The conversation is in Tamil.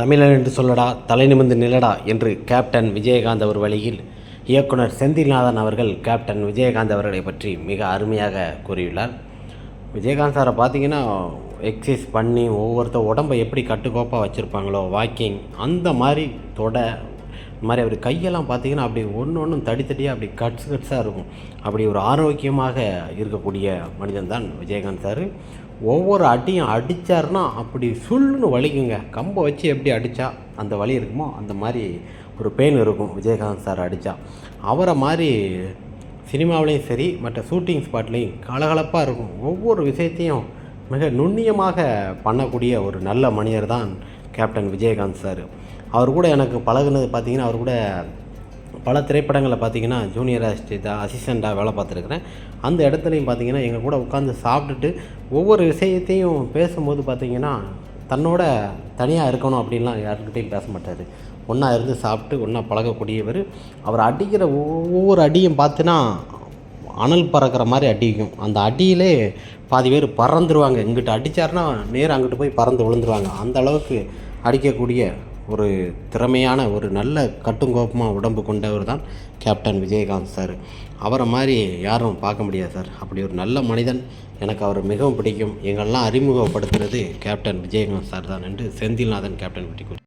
தமிழன் என்று சொல்லடா தலை நிமிர்ந்து நில்லடா என்று கேப்டன் விஜயகாந்த் அவர் வழியில் இயக்குனர் செந்தில்நாதன் அவர்கள் கேப்டன் விஜயகாந்த் அவர்களை பற்றி மிக அருமையாக கூறியுள்ளார். விஜயகாந்த் சாரை பார்த்தீங்கன்னா எக்ஸசைஸ் பண்ணி ஒவ்வொருத்தர் உடம்பை எப்படி கட்டுக்கோப்பாக வச்சுருப்பாங்களோ வாக்கிங் அந்த மாதிரி தொட இந்த மாதிரி அவர் கையெல்லாம் பார்த்தீங்கன்னா அப்படி ஒன்று ஒன்றும் தடி தடியாக அப்படி கட்ஸ் கட்ஸாக இருக்கும். அப்படி ஒரு ஆரோக்கியமாக இருக்கக்கூடிய மனிதன் தான் விஜயகாந்த் சார். ஒவ்வொரு அடியும் அடித்தாருன்னா அப்படி சுள்ளுன்னு வலிக்குங்க. கம்பை வச்சு எப்படி அடித்தா அந்த வலி இருக்குமோ அந்த மாதிரி ஒரு பெயின் இருக்கும் விஜயகாந்த் சார் அடித்தா அவரை மாதிரி சினிமாவிலையும் சரி மற்ற ஷூட்டிங் ஸ்பாட்லேயும் கலகலப்பாக இருக்கும். ஒவ்வொரு விஷயத்தையும் மிக நுண்ணியமாக பண்ணக்கூடிய ஒரு நல்ல மனிதர் தான் கேப்டன் விஜயகாந்த் சார். அவர் கூட எனக்கு பழகுனது பார்த்தீங்கன்னா அவர் கூட பல திரைப்படங்களில் பார்த்தீங்கன்னா ஜூனியர் அசிஸ்டா அசிஸ்டண்ட்டாக வேலை பார்த்துருக்குறேன். அந்த இடத்துலையும் பார்த்தீங்கன்னா எங்கள் கூட உட்காந்து சாப்பிட்டுட்டு ஒவ்வொரு விஷயத்தையும் பேசும்போது பார்த்தீங்கன்னா தன்னோட தனியாக இருக்கணும் அப்படின்லாம் யாருக்கிட்டையும் பேச மாட்டார். ஒன்றா இருந்து சாப்பிட்டு ஒன்றா பழகக்கூடியவர். அவர் அடிக்கிற ஒவ்வொரு அடியும் பார்த்தினா அனல் பறக்கிற மாதிரி அடிக்கும். அந்த அடியிலே பாதி பேர் பறந்துருவாங்க. இங்கிட்டு அடித்தாருன்னா நேர் அங்கிட்டு போய் பறந்து விழுந்துருவாங்க. அந்த அளவுக்கு அடிக்கக்கூடிய ஒரு திறமையான ஒரு நல்ல கட்டுங்கோப்பமாக உடம்பு கொண்டவர் தான் கேப்டன் விஜயகாந்த் சார். அவரை மாதிரி யாரும் பார்க்க முடியாது சார். அப்படி ஒரு நல்ல மனிதன் எனக்கு அவர் மிகவும் பிடிக்கும். எங்களெல்லாம் அறிமுகப்படுத்துறது கேப்டன் விஜயகாந்த் சார் தான் என்று செந்தில்நாதன் கேப்டன் பிடிக்கும்